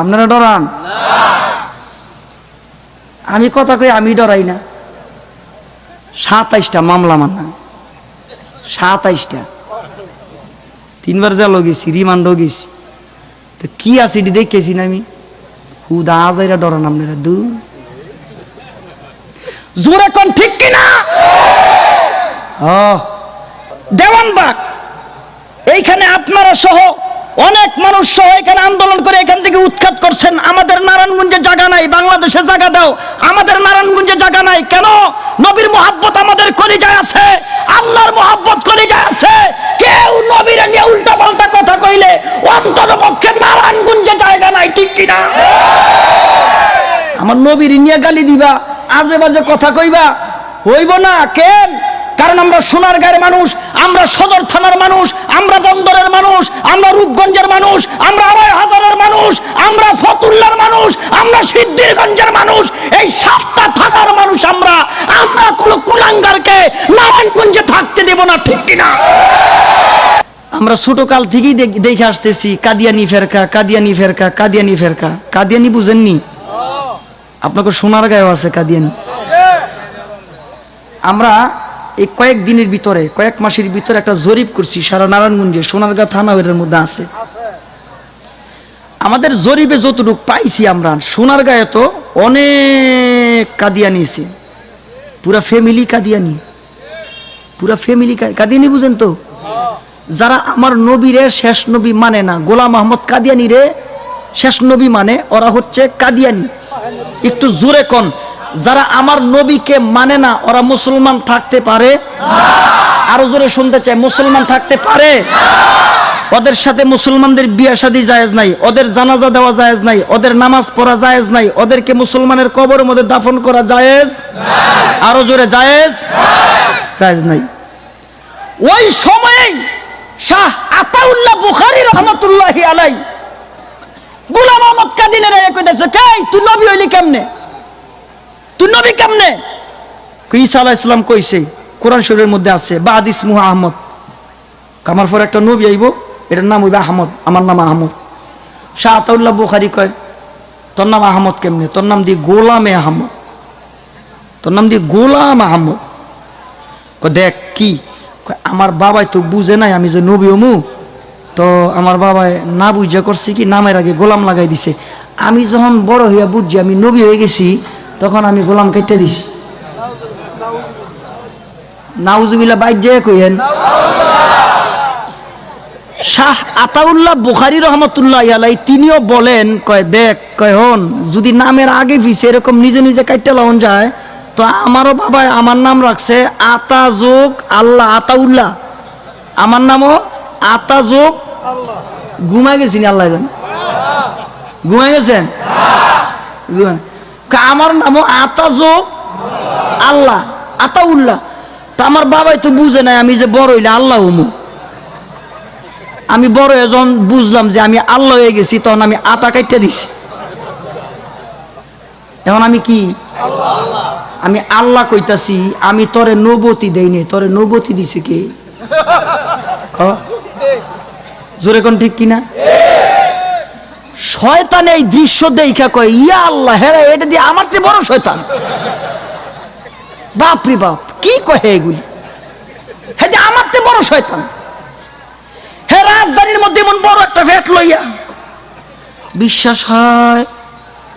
আপনারা ডরান? আমি কথা কই, আমি ডরাই না। সাতাইশটা মামলা মানা সাতাইশটা। তিনবার জেল গেছি, রিমান্ডও গেছি। তো কি আছে এটি দেখেছি না আমি? হুদা আজাইরা ডরান আপনারা, দূর। জোরে কোন ঠিক কিনা? দেওয়ানবাগ এইখানে আপনারা সহ অনেক মানুষ সহ এখানে আন্দোলন করে এখান থেকে উৎখাত করছেন। আমাদের নারায়ণগঞ্জে জায়গা নাই, বাংলাদেশে জায়গা দাও। আমাদের নারায়ণগঞ্জে জায়গা নাই। কেন? নবীর মোহাব্বত আমাদের কলিজায় আছে। আল্লাহর মোহাব্বত কলিজায় আছে। কেউ নবীর নিয়ে উল্টা পাল্টা কথা কইলে অন্তর পক্ষে নারায়ণগঞ্জে জায়গা নাই, ঠিক কিনা? আমার নবীর নিয়ে গালি দিবা আজে বাজে কথা কইবা, হইব না, কেন? কারণ আমরা সোনার গায়ের মানুষ, আমরা সদর থানার মানুষ, আমরা বন্দরের মানুষ, আমরা রূপগঞ্জের মানুষ, আমরা আড়াই হাজারের মানুষ, আমরা ফতুল্লার মানুষ, আমরা সিদ্ধিরগঞ্জের মানুষ। এই সাতটা থানার মানুষ আমরা। আমরা কোনো কুলাঙ্গারকে নারায়ণগঞ্জে থাকতে দেব না, ঠিক কিনা আমরা ছোট কাল থেকেই দেখ- আসতেছি, কাদিয়ানি ফেরকা কাদিয়ানি ফেরকা কাদিয়ানি ফেরকা। কাদিয়ানি বুঝেননি? আপনাকে সোনার গায়েও আছে কাদিয়ানি। আমরা এই কয়েক দিনের ভিতরে, কয়েক মাসের ভিতরে একটা জরিপ করছি সারা নারায়ণগঞ্জে, সোনারগাঁ থানা এর মধ্যে আছে। আমাদের জরিপে যতটুকু পাইছি আমরা সোনার গায়ে তো অনেক কাদিয়ানি আছে পুরা ফ্যামিলি কাদিয়ানি পুরা ফ্যামিলি কাদিয়ানি বুঝেন তো? যারা আমার নবীরে শেষ নবী মানে না, গোলাম আহমদ কাদিয়ানি রে, শেষ নবী মানে ওরা হচ্ছে কাদিয়ানি একটু জোরে কন যারা আমার নবীকে মানে না, ওরা মুসলমান থাকতে পারে? আরও জোরে শুনতে চাই, মুসলমান থাকতে পারে? ওদের সাথে মুসলমানদের বিয়া শাদী জায়েজ নাই, ওদের জানাজা দেওয়া জায়েজ নাই, ওদের নামাজ পড়া জায়েজ নাই, ওদেরকে মুসলমানের কবরের মধ্যে দাফন করা জায়েজ? আরও জোরে জায়েজ? জায়েজ নাই। ওই সময়েই শাহ আতাউল্লাহ বুখারী রহমতুল্লাহি আলাই গোলাম আহমদ কাদিনের কইতেছে, কে? তুই নবী হইলি কেমনে? তুই নবী কেমনে? ঈসা আলাইহিস সালাম কইছে, কোরআন শরীফের মধ্যে আছে, বা হাদিস মুহা আহমদ। আমার পর একটা নবী আইব, এটার নাম হইবে আহমদ, আমার নাম আহমদ। শাহ আতাউল্লাহ বুখারী কয়, তোর নাম আহমদ কেমনে? তোর নাম দি গোলামে আহমদ। তোর নাম দি গোলাম আহমদ। দেখ, কি? আমার বাবাই তো বুঝে নাই আমি যে নবী অমু। তো আমার বাবাই না বুঝা করছে কি? নামের আগে গোলাম লাগাই দিছে। আমি যখন বড় হইয়া বুঝছি আমি নবী হয়ে গেছি তখন আমি গোলাম কেটে দিছি। নাউজুবিল্লা বাইক যে কইেন শাহ আতাউল্লাহ বুখারি রহমতুল্লাহ আলাই তিনিও বলেন, কয় দেখ, কয় হন, যদি নামের আগে পিছে এরকম নিজে নিজে কাইটে লাউন যায়, তো আমারও বাবা আমার নাম রাখছে আতা যোগ আল্লাহ আতাউল্লাহ। আমার নামও আতা যোগ ঘুমাই গেছি আল্লাহ জান? ঘুমাই গেছেন? আমার নামও আতা যোগ আল্লাহ, আতাউল্লাহ। তা আমার বাবাই তো বুঝে নাই আমি যে বড় হইলে আল্লাহ হুমু। আমি বড় যখন বুঝলাম যে আমি আল্লাহ হয়ে গেছি, তখন আমি আটা কাইটে দিছি। এখন আমি কি? আমি আল্লাহ কইতাছি, আমি তোরে নবতি দেইনি তোরে নবতি দিছে ক? জোরে কোন ঠিক কিনা? শয়তান এই দৃশ্য দেখা কয়, ইয়া আল্লাহ হ্যাঁ এটা দিয়ে আমার চেয়ে বড় শয়তান। বাপ রে বাপ, কি কহে এগুলি? হ্যাঁ যে আমার চেয়ে বড় শয়তান। হে রাজধানীর মধ্যে এমন বড় একটা ফ্যাট লইয়া। বিশ্বাস হয়,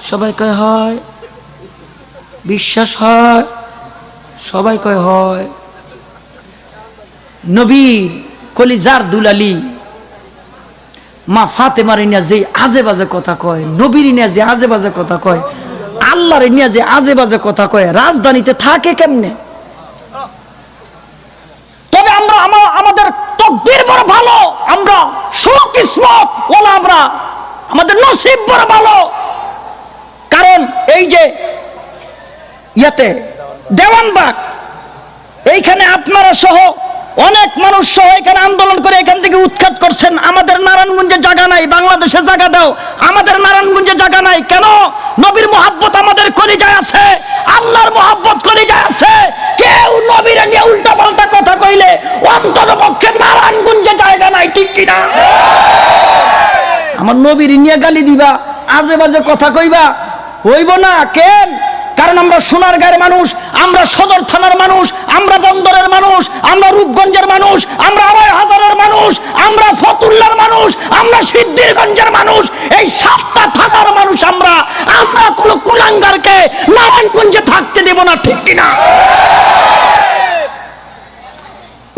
সবাই কয় হয়। বিশ্বাস হয়, সবাই কয় হয়। নবীর কলিজার দুলালি। মা ফাতেমার নিয়া যে আজে বাজে কথা কয়, নবীর নিয়া যে আজে বাজে কথা কয়, আল্লাহর নিয়া যে আজে বাজে কথা কয়, রাজধানীতে থাকে কেমনে? তবে আমরা আমা- আমাদের তকদির বড় ভালো, আমরা সুকিসমত ওলা আমরা, আমাদের নসিব বড় ভালো। কারণ এই যে ইয়াতে দেওয়ানবাগ, এইখানে আপনারা সহ অনেক মানুষ সহ এখানে আন্দোলন করে এখান থেকে উৎখাত করছেন। আমাদের নারায়ণগঞ্জে জায়গা নাই, বাংলাদেশে জায়গা দাও। আমাদের নারায়ণগঞ্জে জায়গা নাই। কেন? নবীর মোহাব্বত আমাদের কলিজায় আছে। আল্লাহর মোহাব্বত কলিজায় আছে। কেউ নবীর নিয়ে উল্টা পাল্টা কথা কইলে অন্তত পক্ষে নারায়ণগঞ্জে জায়গা নাই, ঠিক কিনা? আমার নবীর নিয়ে গালি দিবা আজে বাজে কথা কইবা, হইব না, কেন? কারণ আমরা সোনার গায়ের মানুষ, আমরা সদর থানার মানুষ, আমরা বন্দরের মানুষ, আমরা রূপগঞ্জের মানুষ, আমরা আড়াই হাজারের মানুষ, আমরা ফতুল্লার মানুষ, আমরা সিদ্ধিরগঞ্জের মানুষ। এই সাতটা থানার মানুষ আমরা। আমরা কোনো কুলাঙ্গারকে নারায়ণগঞ্জে থাকতে দেব না, ঠিক কিনা?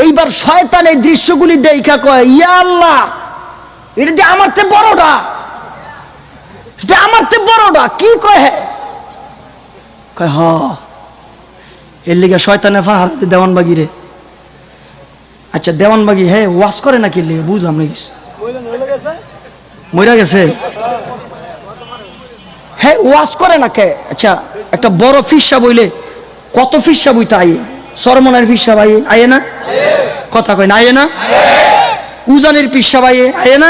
এইবার শয়তান এই দৃশ্যগুলি দেখা কয়, ইয়া আল্লাহ, এটা দিয়ে আমার তে বড়টা আমার তে বড়টা, কি কয় হে? কয়, হ। এর লিগে শয়তানে দেওয়ানবাগি রে। আচ্ছা দেওয়ানবাগি হ্যাঁ ওয়াশ করে নাকি লিগে? বুঝলাম না কিছু মইরা গেছে? হ্যাঁ ওয়াশ করে না কে? আচ্ছা একটা বড় ফিসা বইলে কত ফিসা বইতে আইয়ে? সরমনের ফিসা আইয়ে আইয়ে না? কথা কয় না, আইয়ে না? উজানের পিসা আইয়ে আইয়ে না?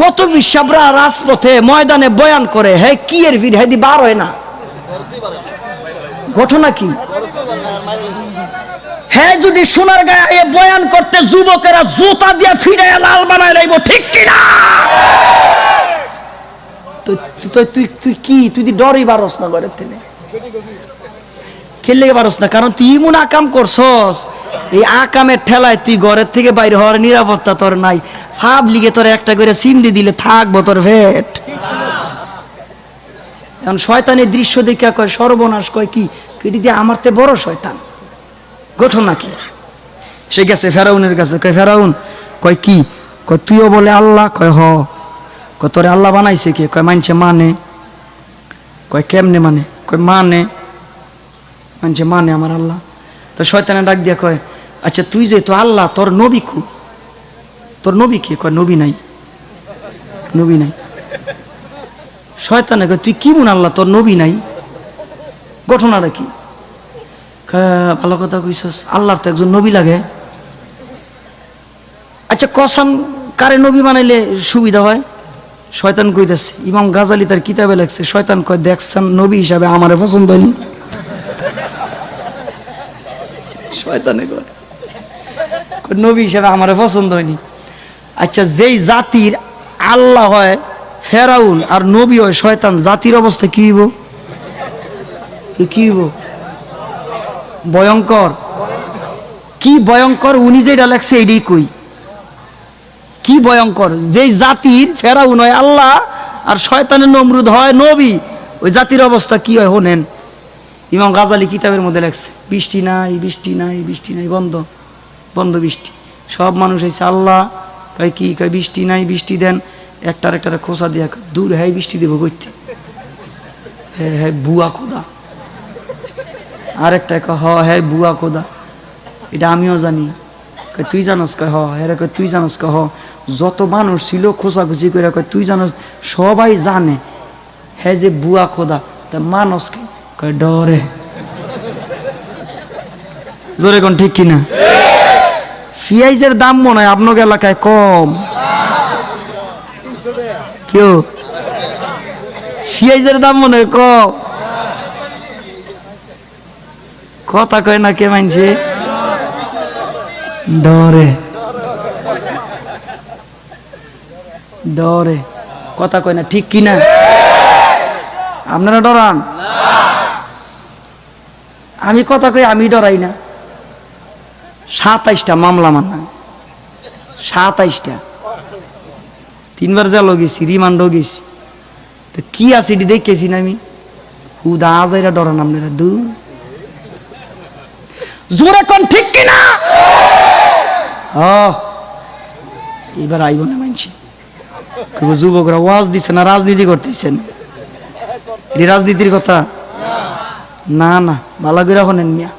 কত পিসাবরা রাজপথে ময়দানে বয়ান করে, হে, কি এর ভিড়? হেদি বার হয় না। ঘটনা কি? হ্যাঁ যদি সোনার গায়ে বয়ান করতে যুবকেরা জুতা দিয়ে ফিরে লাল বানায় রাইব, ঠিক কিনা? তুই তুই কি? তুই না ঘরের থেকে। না? কারণ তুই ইমন এই আকামের ঠেলায় তুই ঘরের থেকে বাইরে হওয়ার নিরাপত্তা তোর নাই। ফাব লিগে তোর একটা করে সিমডি দিলে থাকব তোর ভেট। এখন শয়তানের দৃশ্য দেখে কয়, সর্বনাশ কয়, কি? কেটে দিয়ে আমার তে বড় শয়তান। ঘটনা কি? সে গেছে ফেরাউনের কাছে, কয়, ফেরাউন, কয়, কি? কয়, তুইও বলে আল্লাহ? কয়, হ। কয়, তোরে আল্লাহ বানাইছে কে? কয়, মানছে মানে। কয়, কেমনে মানে? কয় মানে। মানছে মানে আমার আল্লাহ। তো শয়তানে ডাক দিয়া কয় আচ্ছা তুই যে তো আল্লাহ, তোর নবী কু তোর নবী কে? কয়, নবী নাই। নবী নাই। শয়তানে তুই কি মন আল্লাহ তোর নবী নাই? ঘটনাটা কি? ভালো কথা কইছস আল্লাহর তো একজন নবী লাগে। আচ্ছা কসাম কারে নবী বানাইলে সুবিধা হয়? শয়তান কইতেছে ইমাম গাজালি তার কিতাবে লেখছে শয়তান কয় দেখছেন নবী হিসাবে আমারে পছন্দ হয়নি। শয়তানে কয়, নবী হিসাবে আমারে পছন্দ হয়নি। আচ্ছা যেই জাতির আল্লাহ হয় ফেরাউন আর নবী হয় শয়তান জাতির অবস্থা কি হইব? কি- হইব? ভয়ঙ্কর। কি ভয়ঙ্কর? উনি যেটা লেখছে এটাই কই? কি ভয়ঙ্কর? যেই জাতির ফেরাউন হয় আল্লাহ আর শয়তানের নমরুদ হয় নবী, ওই জাতির অবস্থা কি হয় হোনেন ইমাম গাজালি কিতাবের মধ্যে লেখছে, বৃষ্টি নাই বৃষ্টি নাই বৃষ্টি নাই, বন্ধ বন্ধ বৃষ্টি। সব মানুষ হয়েছে আল্লাহ, কয় কি? কয় বৃষ্টি নাই, বৃষ্টি দেন। একটার একটার খোসা দিয়া দূর হ্যাঁ বৃষ্টি দেবো করতে হ্যাঁ হ্যাঁ বুয়া খোদা। আরেকটা কয়, হ হ্যাঁ বুয়া খোদা। এটা আমিও জানি। তুই জানোস, কয়, হ হ্যাঁ কয়, তুই জানোস, কয়, হ। যত মানুষ ছিল খোঁচাখুচি করে কয়, তুই জানোস, সবাই জানে হ্যাঁ যে বুয়া খোদা। তা মানুষ কে? কয়, ডরে। জোরে কোন ঠিক কিনা? পিঁয়াজের দাম মনে হয় আপনার এলাকায় কম। কেউ? পিঁয়াজের দাম মনে হয় কম কথা কয় না কে মানছে ডরে ডরে কথা কয় না, ঠিক কিনা আপনারা ডরান। আমি কথা কই, আমি ডরাই না। সাতাইশটা মামলা মানা সাতাইশটা। তিনবার যা গেছি, রিমান্ডও গেছি। তো কি আছে এটি দেখেছি না আমি? হুদা আজাইরা ডরান আপনারা দু জোরে কোন ঠিক কিনা? এবার আইব না মানছি। যুবকরা ওয়াজ দিচ্ছে না, রাজনীতি করতেছেন? এটি রাজনীতির কথা? না না, ভালো করে হনেন মিয়া।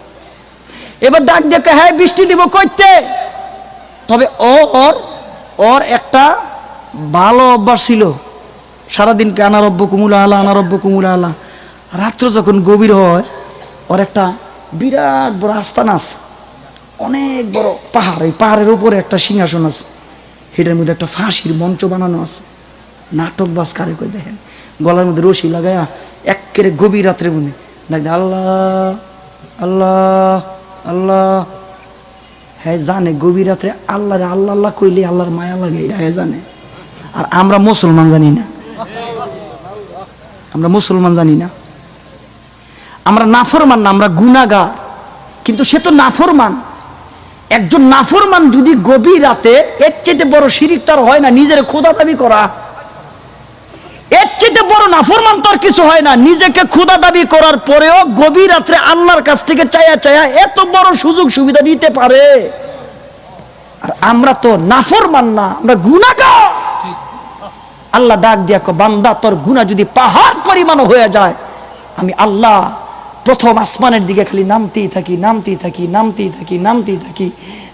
এবার ডাক দেখে হ্যাঁ বৃষ্টি দিব কইতে? তবে ওর ওর একটা ভালো অভ্যাস ছিল। সারাদিনকে আনারব্য কুমুলা আলা, আনারব্য কুমুলা আলা। রাত্র যখন গভীর হয়, ওর একটা বিরাট বড় আস্তান আছে। অনেক বড় পাহাড় এই পাহাড়ের উপরে একটা সিংহাসন আছে। এটার মধ্যে একটা ফাঁসির মঞ্চ বানানো আছে। নাটক বাস কারে কই দেখেন? গলার মধ্যে রশি লাগায়া একেরে গভীর রাত্রে মনে দেখ আল্লাহ আল্লাহ আল্লাহ। হ্যাঁ জানে গভীর রাত্রে আল্লাহ রে আল্লাহ আল্লাহ কইলে আল্লাহর মায়া লাগে, এটা হ্যাঁ জানে। আর আমরা মুসলমান জানি না। আমরা মুসলমান জানি না। আমরা নাফরমান না, আমরা গুনাগার কিন্তু সে তো নাফরমান। একজন নাফরমান যদি গভীর রাতে এর চেয়ে বড় শিরিক তার হয় না, নিজের খোদা দাবি করা। এর চেয়ে বড় নাফরমান তোর কিছু হয় না, নিজেকে খোদা দাবি করার পরেও গভীর রাত্রে আল্লাহর কাছ থেকে চায়া চায়া এত বড় সুযোগ সুবিধা নিতে পারে। আর আমরা তো নাফরমান না, আমরা গুনাগার আল্লাহ ডাক দিয়া বান্দা, তোর গুনাহ যদি পাহাড় পরিমাণ হয়ে যায়, আমি আল্লাহ প্রথম আসমানের দিকে খালি নামতেই থাকি নামতেই থাকি নামতেই থাকি নামতেই থাকি।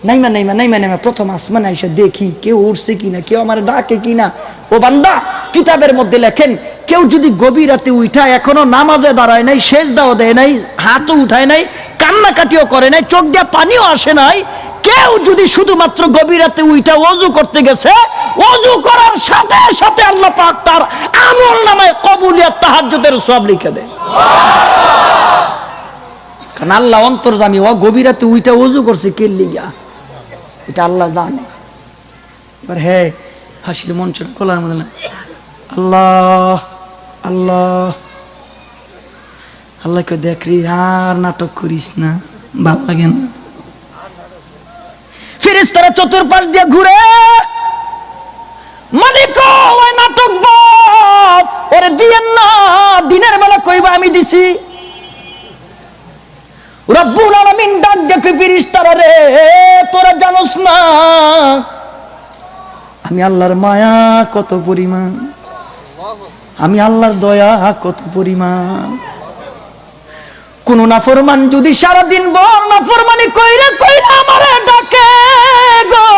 নাইমা নাইমা নাইমা নাইমা, প্রথম আসমানে এসে দেখি, কেউ উঠছে কিনা, কেউ আমার ডাকে কিনা। ও বান্দা, কিতাবের মধ্যে লেখেন, কেউ যদি গভীর রাতে উঠা এখনও নামাজে দাঁড়ায় নাই শেষ দাও দেয় নাই, হাতও উঠায় নাই, কান্নাকাটিও করে নাই, চোখ দিয়ে পানিও আসে নাই কেউ যদি শুধুমাত্র গভীর রাতে উইটা অজু করতে গেছে অজু করার সাথে সাথে আল্লাহ পাক তার আমল নামায় কবুলিয়াত তাহাজ্জুদের সব লিখে দেয়। কারণ আল্লাহ অন্তর্জামি ও গভীর রাতে উইটা অজু করছে কে লিগা? এটা আল্লাহ জানে। এবার হ্যাঁ হাসির মঞ্চটা খোলার মধ্যে না, আল্লাহ আল্লাহ, আল্লাহকে দেখ রে, আর নাটক করিস না, ভালো লাগে না। ফিরিস্তারা চতুর্পাশ দিয়ে ঘুরে। মালিক ওই নাটক বাস। ওরে দিয়েন না, দিনের বেলা কইবা আমি দিছি। রব্বুল আলামিন ডাক দেখে ফিরিস্তারা রে, তোরা জানোস না, আমি আল্লাহর মায়া কত পরিমাণ, আমি আল্লাহর দয়া কত পরিমাণ। কোন নাফরমান যদি সারাদিন বর নাফরমানি আমারে ডাকে গো।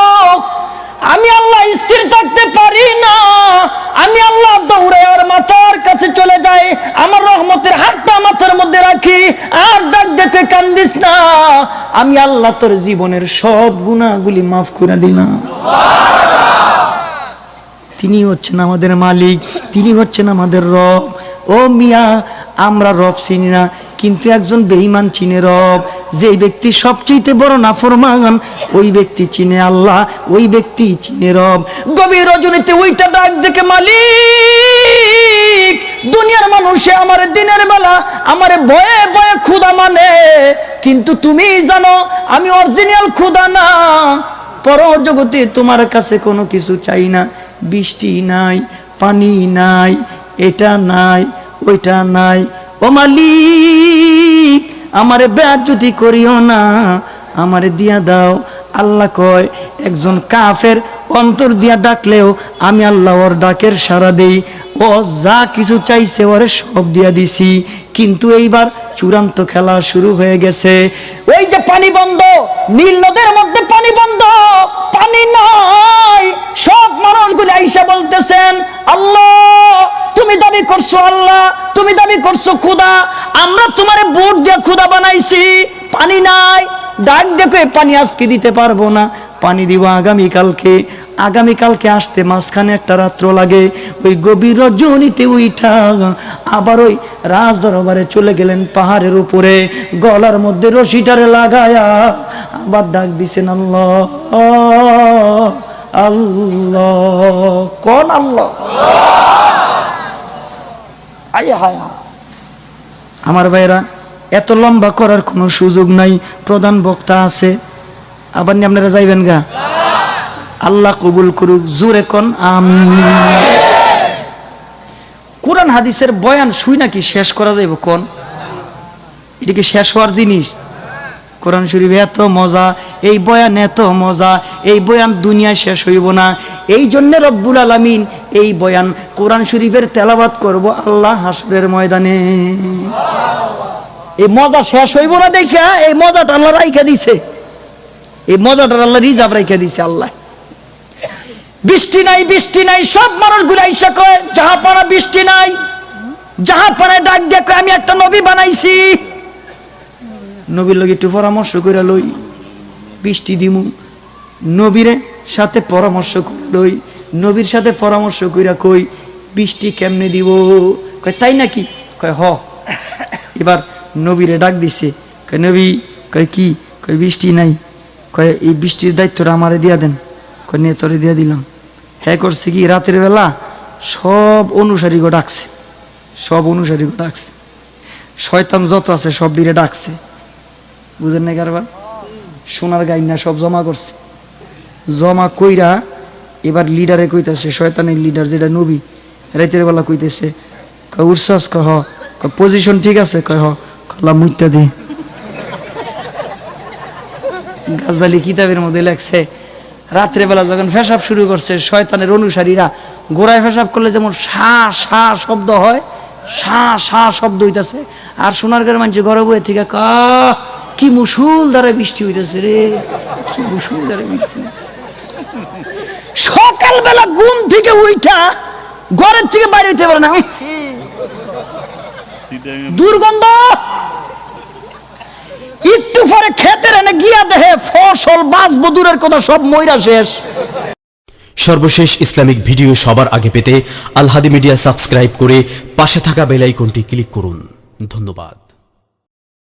আমি আল্লাহ স্থির থাকতে পারি না। আমি আল্লাহ দৌড়ে আর মাথার কাছে চলে যাই। আমার রহমতের হাতটা মাথার মধ্যে রাখি। আর ডাক দেখে কান্দিস না। আমি আল্লাহ তোর জীবনের সব গুণাগুলি মাফ করে দিলাম। তিনি হচ্ছেন আমাদের মালিক, তিনি হচ্ছেন আমাদের রব। ও মিয়া, আমরা রব চিনি না। কিন্তু একজন বেঈমান চিনে রব যে ব্যক্তি সবচেয়ে বড় নাফরমান, ওই ব্যক্তি চিনে আল্লাহ, ওই ব্যক্তি চিনে রব। গভীর রজনীতে ওইটা ডাক দেখে মালিক, দুনিয়ার মানুষে আমার দিনের বেলা, আমার ভয়ে ভয়ে ক্ষুদা মানে। কিন্তু তুমি জানো, আমি অরিজিনাল ক্ষুদা না। পর জগতে তোমার কাছে কোনো কিছু চাই না। বৃষ্টি নাই, পানি নাই, এটা নাই, ওইটা নাই। ও মালিক, আমারে যদি করিও না, আমারে দিয়া দাও। আল্লাহ কয়, একজন কাফের অন্তর দিয়া ডাকলেও আমি আল্লাহর ডাকের সারা দেই। ও, যা কিছু চাইছে ওরে সব দিয়া দিছি। কিন্তু এইবার চূড়ান্ত খেলা শুরু হয়ে গেছে। ওই যে পানি বন্ধ, নীল নদের মধ্যে পানি বন্ধ, পানি নাই। সব মানুষগুলো আইসা বলতেছেন, আল্লাহ, তুমি দাবি করছ আল্লাহ, তুমি দাবি করছ খুদা আমরা তোমার বুট দিয়ে খুদা বানাইছি, পানি নাই। ডাক দেখো পানি আজকে দিতে পারব না, পানি দিব আগামীকালকে। আগামীকালকে আসতে মাঝখানে একটা রাত্র লাগে। ওই গভীর রজনীতে উইঠা আবার ওই রাজ দরবারে চলে গেলেন পাহাড়ের উপরে। গলার মধ্যে রশিটারে লাগায়া আবার ডাক দিছেন, আল্লাহ আল্লাহ, কোন আল্লাহ? আয় হায়। আমার ভাইরা এত লম্বা করার কোনো সুযোগ নাই। প্রধান বক্তা আছে। আবার নি আপনারা যাইবেন গা? আল্লাহ কবুল করুক, জোরে কোন আমি কোরআন হাদিসের বয়ান শুই নাকি শেষ করা যাইব কোন? এটা কি শেষ হওয়ার জিনিস? কোরআন শরীফ এত মজা, এই বয়ান এত মজা, এই বয়ান দুনিয়ায় শেষ হইব না। এই জন্য রব্বুল আলামিন এই বয়ান কোরআন শরীফের তেলাবাত করব আল্লাহ হাসরের ময়দানে। এই মজা শেষ হইব না দেখা এই মজাটা আল্লাহ রাইখা দিছে। এই মজাটা আল্লাহ রিজার্ভ রাইখা দিছে আল্লাহ। বৃষ্টি নাই বৃষ্টি নাই সব মানুষগুলো আইসা কয় যাহা পারা বৃষ্টি নাই যাহা পারায় ডাক দিয়ে কয়, আমি একটা নবী বানাইছি। নবীর লগে একটু পরামর্শ করে লই বৃষ্টি দিমু নবীরে সাথে পরামর্শ করে লই নবীর সাথে পরামর্শ কইরা কই বৃষ্টি কেমনে দিব? কয় তাই নাকি? কয় হ। এবার নবীরে ডাক দিছে কয় নবী কয় কি? কয় বৃষ্টি নাই। কয় এই বৃষ্টির দায়িত্বটা আমারে দিয়া দেন। কয় নিয়ে তোরে দিয়া দিলাম। হ্যাঁ করছে কি? রাতের বেলা সব অনুসারীকে ডাকছে। সব অনুসারী ডাকছে। শয়তান যত আছে সব দিকে ডাকছে। বুঝেন না কারবার? সোনার গাইনা সব জমা করছে। জমা কইরা এবার লিডারে কইতাছে, শয়তানের লিডার যেটা নবী রাতের বেলা কইতেছে উৎসাস কহ পজিশন ঠিক আছে? কয়, হ কলা মুইতা দে গাজালি কিতাবের মধ্যে লেখছে রাত্রেবেলা যখন ফেসাব শুরু করছে শয়তানের অনুসারীরা গোড়ায় ফেসাব করলে যেমন সা সা শব্দ হয় সা সা শব্দ হইতাছে। আর সোনার ঘরের মানুষ ঘরে বয়ে থেকে কা কি মুসুল দ্বারা বৃষ্টি হইতেছে রে কি মুসুল দ্বারা বৃষ্টি সকালবেলা ঘুম থেকে উইঠা ঘরের থেকে বাইরে হইতে পারে না। দুর্গন্ধ! একটু পরে খেতের এনে গিয়া দেহে ফসল বাস বদুরের কথা, সব ময়রা শেষ। সর্বশেষ ইসলামিক ভিডিও সবার আগে পেতে আলহাদি মিডিয়া সাবস্ক্রাইব করে পাশে থাকা বেল আইকনটি ক্লিক করুন। ধন্যবাদ।